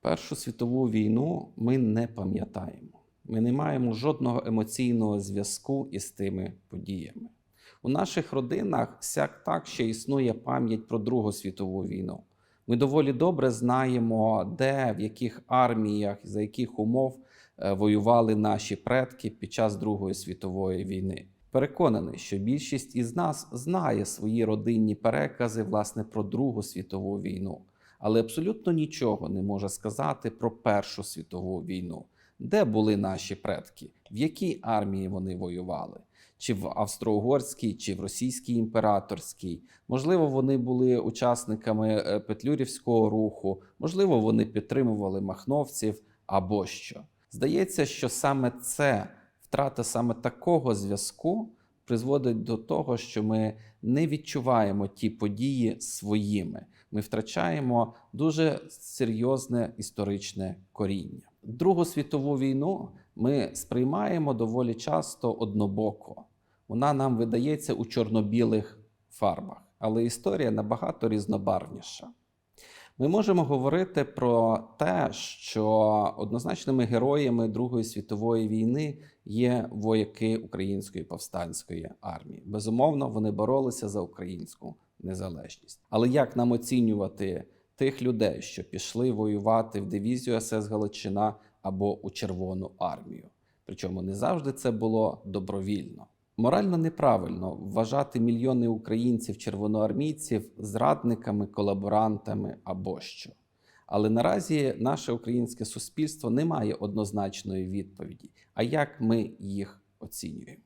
Першу світову війну ми не пам'ятаємо. Ми не маємо жодного емоційного зв'язку із тими подіями. У наших родинах сяк так ще існує пам'ять про Другу світову війну. Ми доволі добре знаємо, де, в яких арміях, за яких умов е, воювали наші предки під час Другої світової війни. Переконаний, що більшість із нас знає свої родинні перекази власне про Другу світову війну, але абсолютно нічого не може сказати про Першу світову війну. Де були наші предки, в якій армії вони воювали, чи в австро-угорській, чи в російській імператорській. Можливо, вони були учасниками е, петлюрівського руху, можливо, вони підтримували махновців або що. Здається, що саме це втрата саме такого зв'язку призводить до того, що ми не відчуваємо ті події своїми. Ми втрачаємо дуже серйозне історичне коріння. Другу світову війну ми сприймаємо доволі часто однобоко. Вона нам видається у чорно-білих фарбах, але історія набагато різнобарвніша. Ми можемо говорити про те, що однозначними героями Другої світової війни є вояки Української повстанської армії. Безумовно, вони боролися за українську незалежність. Але як нам оцінювати тих людей, що пішли воювати в дивізію СС Галичина або у Червону армію? Причому не завжди це було добровільно. Морально неправильно вважати мільйони українців червоноармійців зрадниками, колаборантами або що. Але наразі наше українське суспільство не має однозначної відповіді. А як ми їх оцінюємо?